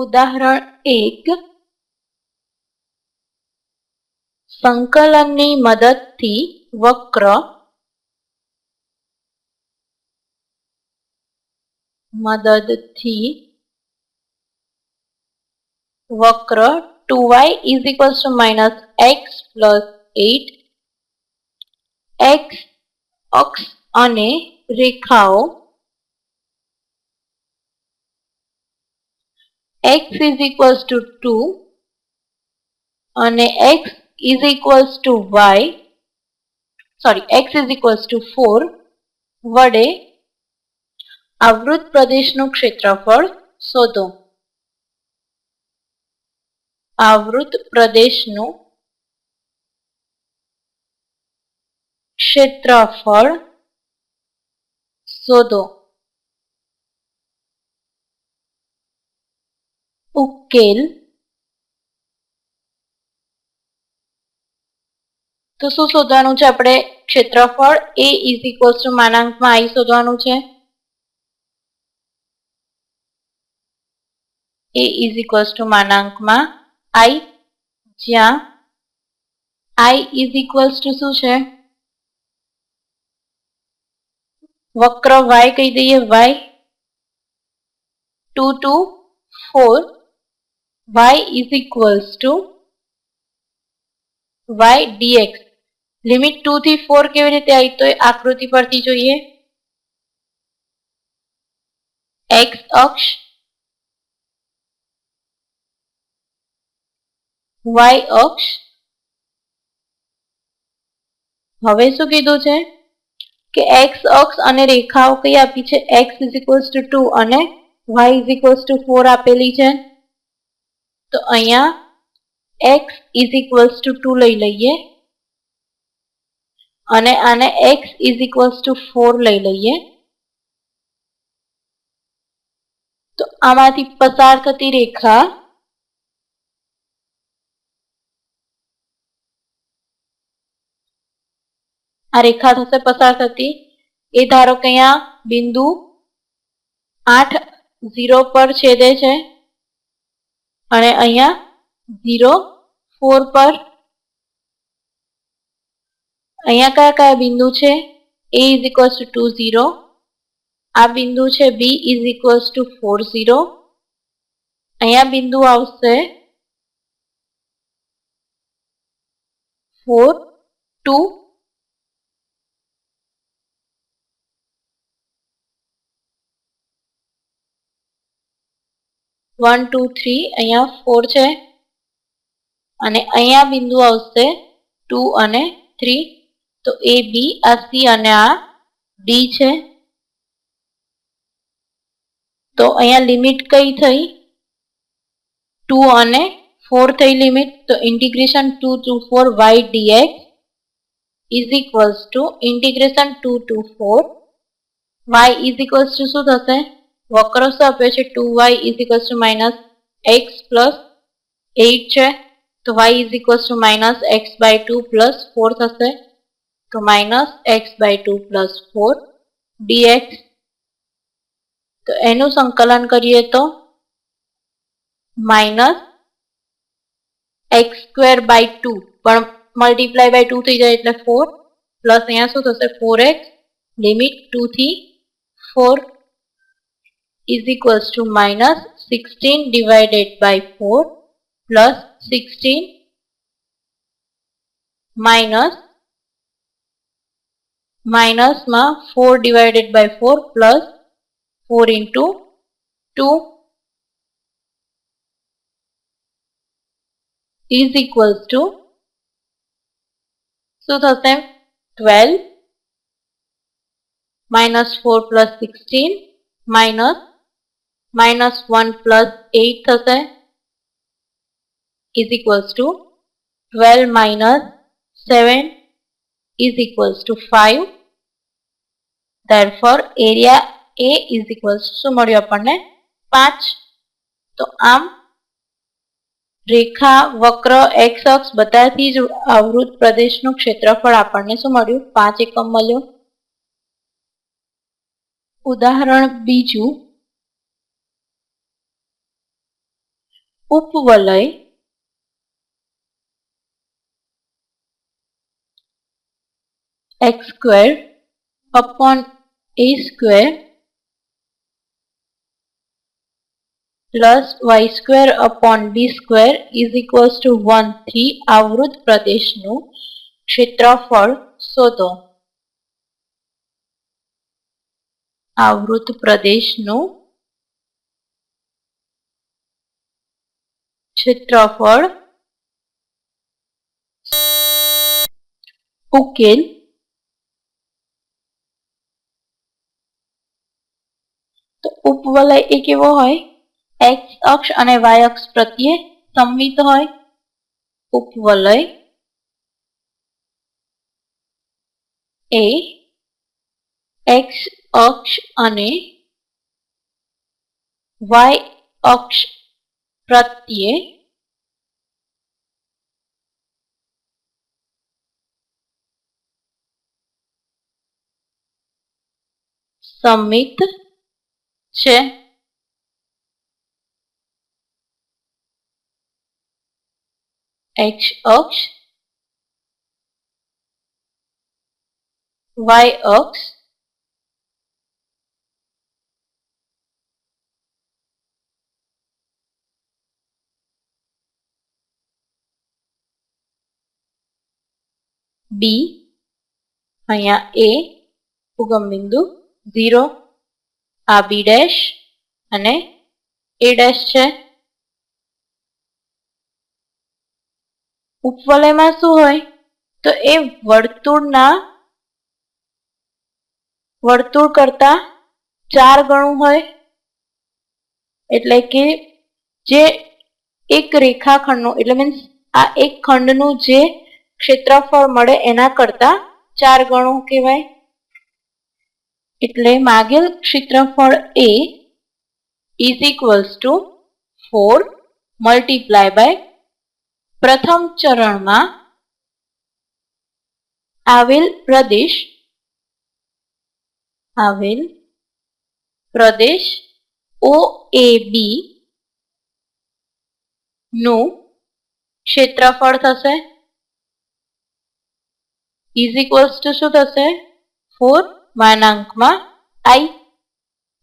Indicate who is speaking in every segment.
Speaker 1: ઉદાહરણ એક. સંકલનની મદદથી વક્ર મદદથી વક્ર 2y is equals to minus x plus 8 x અક્ષ અને રેખાઓ x is equals to 2 અને x is equals to y sorry x is equals to 4 વડે આવૃત પ્રદેશનું ક્ષેત્રફળ શોધો. આવૃત પ્રદેશનું ક્ષેત્રફળ શોધો. ઉકેલ. તો શું શોધવાનું છે આપણે? ક્ષેત્રફળ એ ઇઝ ઇક્વલ્સ ટુ માનાંકમાં આઈ શોધવાનું છે. એ ઇઝ ઇક્વલ્સ ટુ માનાંકમાં આઈ જ્યાં આઈ ઇઝ ઇક્વલ્સ ટુ શું છે? વક્ર વાય કહી દઈએ y two two four y is equals to y dx. Limit two થી ફોર કેવી રીતે આવી? તો એ આકૃતિ પરથી જોઈએ. એક્સ અક્ષ વાય અક્ષ. હવે શું કીધું છે? કે એક્સ અક્ષ અને રેખાઓ કઈ આપી છે? X is equals to two અને y is equals to four આપેલી છે. તો અહીંયા x is equals to two લઈ લઈએ. અને આને x is equals to four લઈ લઈએ. તો આમાંથી પસાર થતી રેખા આ રેખા થશે પસાર થતી. એ ધારો કે અહીંયા બિંદુ આઠ, ઝીરો પર છેદે છે. અને અહીંયા ઝીરો ફોર પર અહીંયા કયા કયા બિંદુ છે? A is equals to two zero આ બિંદુ છે B is equals to four zero અહીંયા બિંદુ આવશે four two one two three અહીંયા ફોર છે. અને અહીંયા બિંદુ આવશે ટુ અને થ્રી તો એ બી આ સી અને આ ડી છે. તો અહીંયા લિમિટ કઈ થઈ? ટુ અને ફોર થઈ લિમિટ તો integration two two four y dx is equals to integration two two four y is equals to શું થશે? વક્ર શું આપ્યો છે? Two y is equals to minus x plus eight છે. તો y is equals to minus x by two plus four થશે. તો minus x by two plus four dx. તો એનું સંકલન કરીએ તો minus x square by two. પણ મલ્ટીપ્લાય બાય ટુ થઈ જાય એટલે ફોર. પ્લસ અહીંયા શું થશે? Four x. લિમિટ ટુ થી four. is equals to minus 16 divided by 4 plus 16 minus minus ma 4 divided by 4 plus 4 into 2 is equals to so the same 12 minus 4 plus 16 minus minus one plus eight થશે. Is equals to twelve minus seven is equals to five therefore area A is equals શું મળ્યું આપણને? પાંચ. તો આમ, રેખા, વક્ર x અક્ષ બધાથી જ આવૃત પ્રદેશનું ક્ષેત્રફળ આપણને શું મળ્યું? પાંચ એકમ મળ્યું. ઉદાહરણ બીજું ઉપવલય x square upon a square plus y square upon b square is equals to 1 થી આવૃત પ્રદેશનું ક્ષેત્રફળ શોધો આવૃત પ્રદેશનું ક્ષેત્રફળ ઉકેલ તો ઉપવલય એ કેવો હોય? એક્સ અક્ષ અને વાય અક્ષ પ્રત્યે સંમિત હોય. ઉપવલય એ એક્સ અક્ષ અને વાય અક્ષ પ્રત્યે સમિત છે. એક્સ અક્ષ વાય અક્ષ બી અહીંયા એ ઉગમ બિંદુ ઝીરો. આ બી ડેશ અને એ ડેશ છે. ઉપવલયમાં શું હોય? તો એ વર્તુળના, વર્તુળ કરતા ચાર ગણું હોય. એટલે કે જે એક રેખાખંડનું, એટલે મીન્સ આ એક ખંડનું જે ક્ષેત્રફળ મળે એના કરતા ચાર ગણું કહેવાય. એટલે માગેલ ક્ષેત્રફળ A is equals to four multiply by પ્રથમ ચરણમાં આવેલ પ્રદેશ આવેલ પ્રદેશ ઓ એ બી નું ક્ષેત્રફળ થશે. ઇઝ ઇક્વલ્સ ટુ શું થશે? ફોર માનાંકમાં આઈ.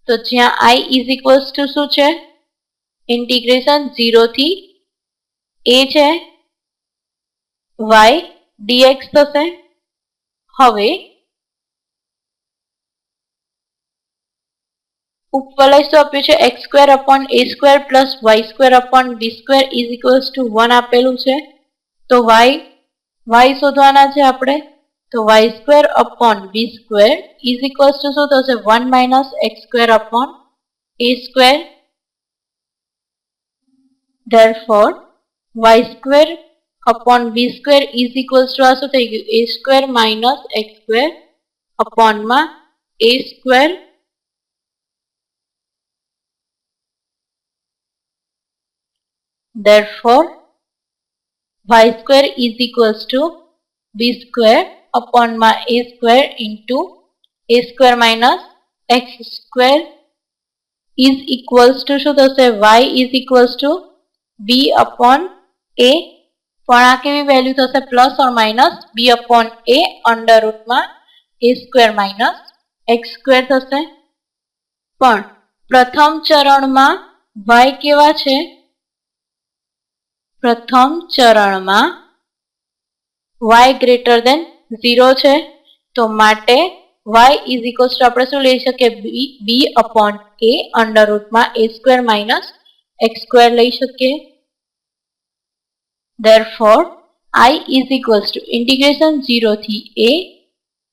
Speaker 1: તો જ્યાં આઈ ઇઝ ઇક્વલ્સ ટુ શું છે? ઇન્ટિગ્રેશન ઝીરો થી એ છે. વાય ડીએક્સ થશે. હવે ઉપવલય શું આપ્યું છે? X square upon a square plus y square upon b square is equals to one આપેલું છે. તો વાય વાય શોધવાના છે આપણે. તો y square upon b square is equals to શું થશે one minus x square upon a square therefore y square upon b square is equals to આ શું થઈ ગયું a square minus x square upon માં a square therefore y square is equals to b square upon A square into a square minus x square is equals to શું થશે y is equals to b upon a. પણ આ કેવી value થશે? Plus or minus b upon a under રૂટમાં a square minus x square થશે. પણ પ્રથમ ચરણમાં વાય કેવા છે? પ્રથમ ચરણમાં વાય ગ્રેટર દેન ઝીરો છે, તો માટે વાય ઇઝ ઇક્વલ્સ ટુ આપણે શું લઈ શકીએ? B B upon a under રૂટમાં a square minus x square લઈ શકીએ. Therefore, i is equals to integration 0 થી a,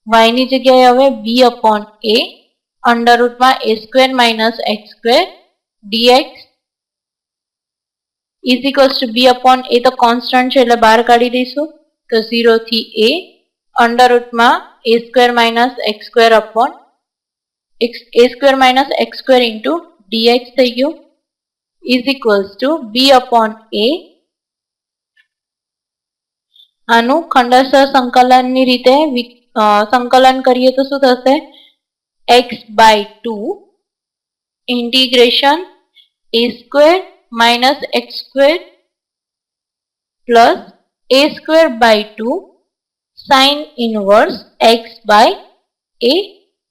Speaker 1: y ની જગ્યાએ હવે b upon a અંડર રૂટમાં a square minus x square dx is equals to b upon તો constant છે એટલે બહાર કાઢી દઈશું. તો 0 થી a અંડર રૂટમાં a square minus x square upon a square minus x square into dx થઈ ગયું. Is equals to b upon a આનું ખંડસ્થ સંકલનની રીતે સંકલન કરીએ તો શું થશે? X by two integration a square minus x square plus a square by two sine inverse x by a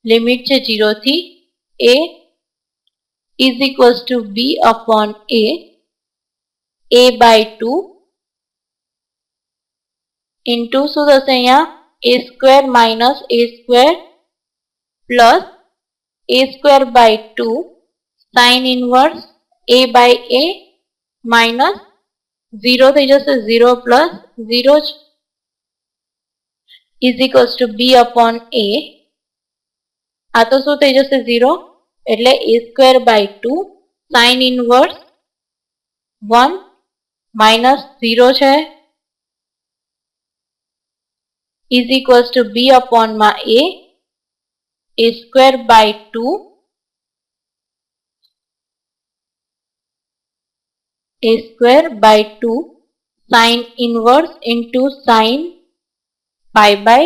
Speaker 1: limit છે જીરોથી a is equals to B upon A A by two into શું થશે અહીંયા a square minus a square plus a square by two sine inverse a by a minus zero થઈ જશે zero plus zero જ is equals to b upon a આ તો શું થઈ જશે? ઝીરો એટલે a square by two sine inverse one minus zero છે. Is equals to B અપોનમાં a a square by two a square by 2 sin inverse into sin pi by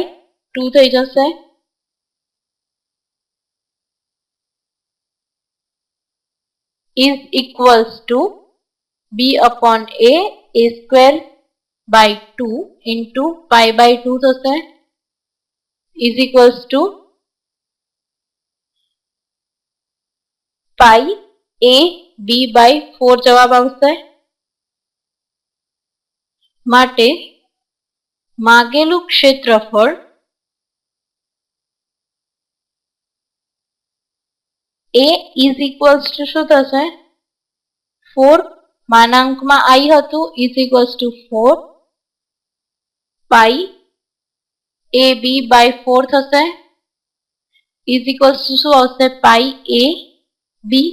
Speaker 1: 2 થઈ જશે is equals to b upon a a square by 2 into pi by 2 થશે is equals to pi a b by 4 જવાબ આવશે માટે માગેલું ક્ષેત્રફળ એ is equals to શું થશે four માનાંકમાં આઈ હતું is equals to four pi A B by four થશે ઇઝ ઇક્વલ્સ ટુ શું આવશે પાઈ એ બી